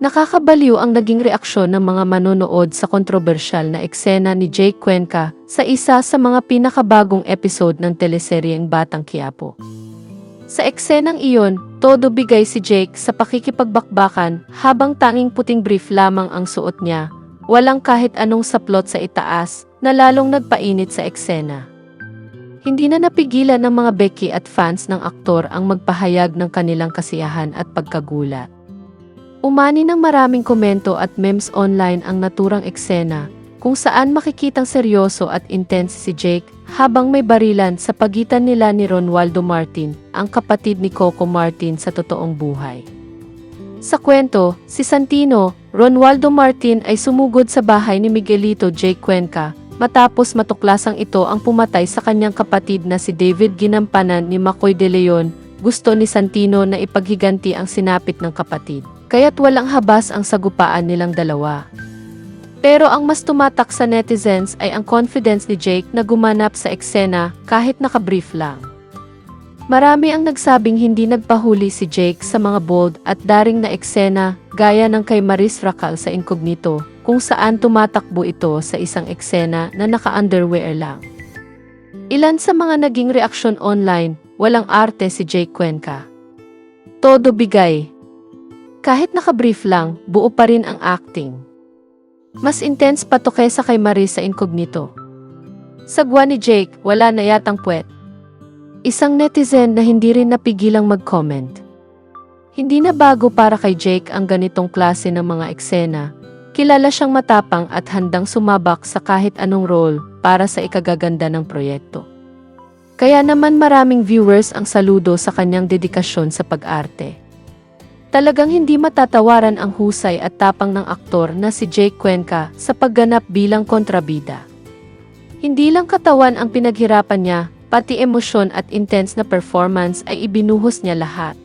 Nakakabaliw ang naging reaksyon ng mga manonood sa kontrobersyal na eksena ni Jake Cuenca sa isa sa mga pinakabagong episode ng teleseryeng Batang Quiapo. Sa eksenang iyon, todo bigay si Jake sa pakikipagbakbakan habang tanging puting brief lamang ang suot niya, walang kahit anong saplot sa itaas na lalong nagpainit sa eksena. Hindi na napigilan ng mga Becky at fans ng aktor ang magpahayag ng kanilang kasiyahan at pagkagulat. Umani ng maraming komento at memes online ang naturang eksena, kung saan makikitang seryoso at intense si Jake habang may barilan sa pagitan nila ni Ronaldo Martin, ang kapatid ni Coco Martin sa totoong buhay. Sa kwento, si Santino, Ronaldo Martin ay sumugod sa bahay ni Miguelito Jake Cuenca, matapos matuklasang ito ang pumatay sa kanyang kapatid na si David Ginampanan ni Macoy de Leon, gusto ni Santino na ipaghiganti ang sinapit ng kapatid kaya't walang habas ang sagupaan nilang dalawa. Pero ang mas tumatak sa netizens ay ang confidence ni Jake na gumanap sa eksena kahit nakabrief lang. Marami ang nagsabing hindi nagpahuli si Jake sa mga bold at daring na eksena gaya ng kay Maris Racal sa Incognito kung saan tumatakbo ito sa isang eksena na naka-underwear lang. Ilan sa mga naging reaksyon online, walang arte si Jake Cuenca. Todo bigay, kahit nakabrief lang, buo pa rin ang acting. Mas intense pa to kaysa kay Maris sa Incognito. Sagwa ni Jake, wala na yatang puwet. Isang netizen na hindi rin napigilang mag-comment. Hindi na bago para kay Jake ang ganitong klase ng mga eksena. Kilala siyang matapang at handang sumabak sa kahit anong role para sa ikagaganda ng proyekto. Kaya naman maraming viewers ang saludo sa kanyang dedikasyon sa pag-arte. Talagang hindi matatawaran ang husay at tapang ng aktor na si Jake Cuenca sa pagganap bilang kontrabida. Hindi lang katawan ang pinaghirapan niya, pati emosyon at intense na performance ay ibinuhos niya lahat.